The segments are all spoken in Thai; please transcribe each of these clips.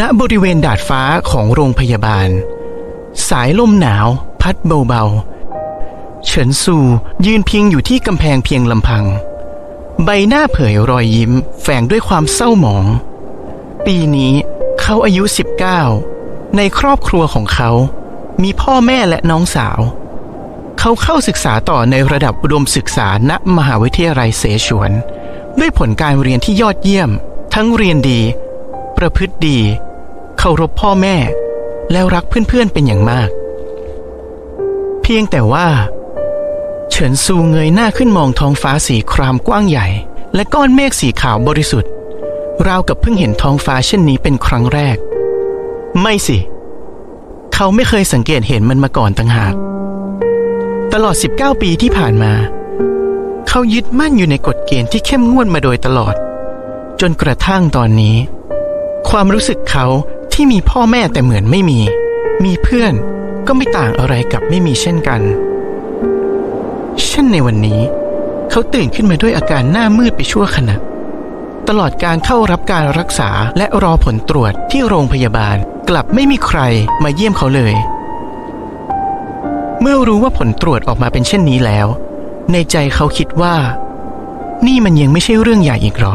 ณบริเวณดาดฟ้าของโรงพยาบาล สายลมหนาว พัดเบาๆ เฉินซูยืนพิงอยู่ที่กำแพงเพียงลำพัง ใบหน้าเผยรอยยิ้มแฝงด้วยความเศร้าหมอง ปีนี้เขาอายุ 19 ในครอบครัวของเขา มีพ่อแม่และน้องสาว เขาเข้าศึกษาต่อในระดับอุดมศึกษาณมหาวิทยาลัยเสฉวน ด้วยผลการเรียนที่ยอดเยี่ยม ทั้งเรียนดี ประพฤติดีเคารพพ่อแม่ แล้วรักเพื่อนๆเป็นอย่างมาก เพียงแต่ว่า เฉินซูเงยหน้าขึ้นมองท้องฟ้าสีครามกว้างใหญ่ และก้อนเมฆสีขาวบริสุทธิ์ ราวกับเพิ่งเห็นท้องฟ้าเช่นนี้เป็นครั้งแรก ไม่สิ เขาไม่เคยสังเกตเห็นมันมาก่อนต่างหาก ตลอด 19 ปีที่ผ่านมา เขายึดมั่นอยู่ในกฎเกณฑ์ที่เข้มงวดมาโดยตลอด จนกระทั่งตอนนี้ ความรู้สึกเขาที่มีพ่อแม่แต่เหมือนไม่มี มีเพื่อนก็ไม่ต่างอะไรกับไม่มีเช่นกัน เช่นในวันนี้ เขาตื่นขึ้นมาด้วยอาการหน้ามืดไปชั่วขณะ ตลอดการเข้ารับการรักษาและรอผลตรวจที่โรงพยาบาลกลับไม่มีใครมาเยี่ยมเขาเลย เมื่อรู้ว่าผลตรวจออกมาเป็นเช่นนี้แล้ว ในใจเขาคิดว่า นี่มันยังไม่ใช่เรื่องใหญ่อีกหรอ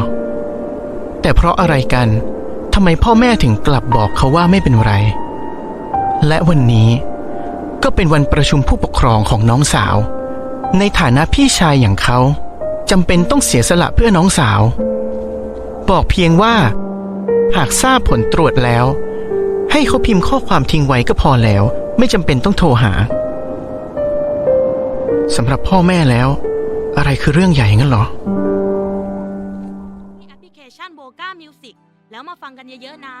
แต่เพราะอะไรกันำไมพ่อแม่ถึงกลับบอกเขาว่าไม่เป็นไร และวันนี้ก็เป็นวันประชุมผู้ปกครองของน้องสาว ในฐานะพี่ชายอย่างเขาจำเป็นต้องเสียสละเพื่อน้องสาว บอกเพียงว่า หากทราบผลตรวจแล้ว ให้เขาพิมพ์ข้อความทิ้งไว้ก็พอแล้ว ไม่จำเป็นต้องโทรหาสำหรับพ่อแม่แล้ว อะไรคือเรื่องใหญ่งั้นเหรอแอปพลิเคชันโบก้ามิวสิก แล้วมาฟังกันเยอะๆนะ